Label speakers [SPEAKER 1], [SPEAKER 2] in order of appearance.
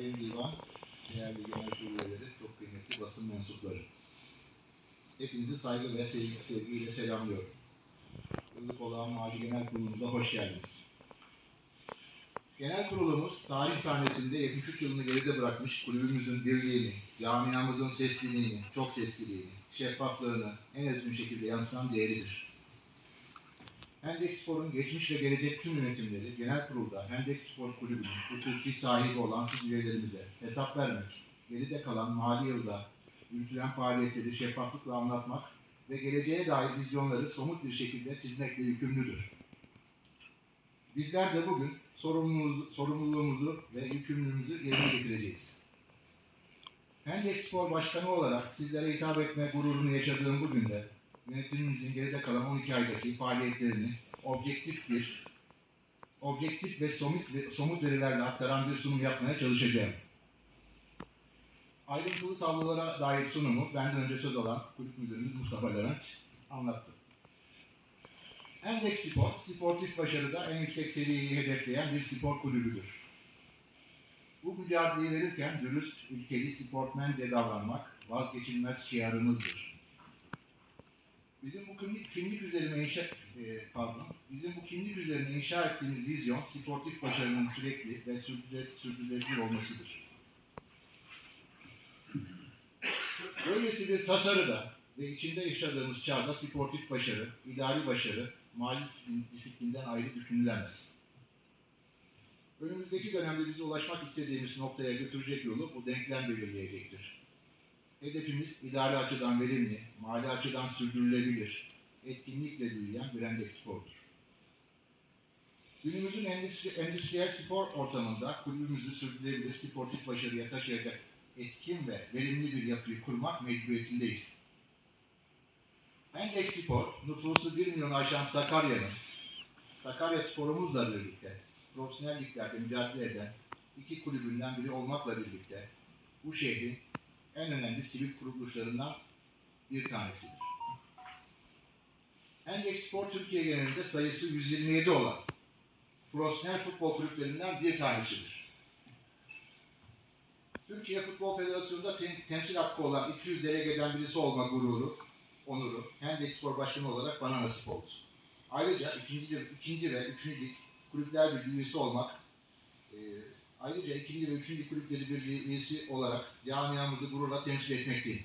[SPEAKER 1] Sayın Divan, değerli genel kurul üyeleri, çok kıymetli basın mensupları. Hepinizi saygı ve sevgi, sevgiyle selamlıyorum. Yıllık olan Mali Genel Kurulumuza hoş geldiniz. Genel kurulumuz tarih sahnesinde 73 yılını geride bırakmış kulübümüzün birliğini, camiamızın sesliliğini, çok sesliliğini, şeffaflığını en özgün şekilde yansıtan değeridir. Hendek Spor'un geçmiş ve gelecek tüm yönetimleri genel kurulda Hendek Spor Kulübü'nün hukuki sahibi olan siz üyelerimize hesap vermek, geride kalan mali yılda yürütülen faaliyetleri şeffaflıkla anlatmak ve geleceğe dair vizyonları somut bir şekilde çizmekle yükümlüdür. Bizler de bugün sorumluluğumuzu, sorumluluğumuzu ve yükümlülüğümüzü yerine getireceğiz. Hendek Spor Başkanı olarak sizlere hitap etme gururunu yaşadığım bugün de yönetimimizin geride kalan 12 aydaki faaliyetlerini objektif bir objektif ve somut, ve somut verilerle aktaran bir sunum yapmaya çalışacağım. Ayrıntılı tablolara dair sunumu benden önce söz alan kulüp müdürümüz Mustafa Levent anlattı. Endeks Spor, sportif başarıda en yüksek seviyeyi hedefleyen bir spor kulübüdür. Bu mücadeleyi verirken dürüst, ilkeli, sportmence davranmak vazgeçilmez şiarımızdır. Bizim bu kimlik, kimlik üzerine inşa, e, pardon, bizim bu kimlik üzerine inşa ettiğimiz vizyon sportif başarının sürekli ve sürdürülebilir, olmasıdır. Böylesi bir tasarıda ve içinde yaşadığımız çağda sportif başarı, idari başarı, mali disiplin- disiplinden ayrı düşünülemez. Önümüzdeki dönemde bizi ulaşmak istediğimiz noktaya götürecek yolu bu denklem belirleyecektir. Hedefimiz idari açıdan verimli, mali açıdan sürdürülebilir, etkinlikle büyüyen bir endeks spordur. Günümüzün endüstri, endüstriyel spor ortamında kulübümüzü sürdürülebilir sportif başarıya taşıyacak etkin ve verimli bir yapıyı kurmak mecburiyetindeyiz. Endeks Spor, nüfusu 1 milyon aşan Sakarya'nın, Sakarya sporumuzla birlikte profesyonel liglerde mücadele eden iki kulübünden biri olmakla birlikte bu şehrin en önemli sivil kuruluşlarından bir tanesidir. Endeks Spor Türkiye genelinde sayısı 127 olan profesyonel futbol kulüplerinden bir tanesidir. Türkiye Futbol Federasyonu'nda tem- temsil hakkı olan 200 delegeden birisi olma gururu, onuru Hendek Spor Başkanı olarak bana nasip oldu. Ayrıca ikinci, ikinci ve üçüncü kulüpler birliği üyesi olmak, e, ayrıca ikinci ve üçüncü kulüpleri birliği üyesi olarak camiamızı gururla temsil etmekteyim.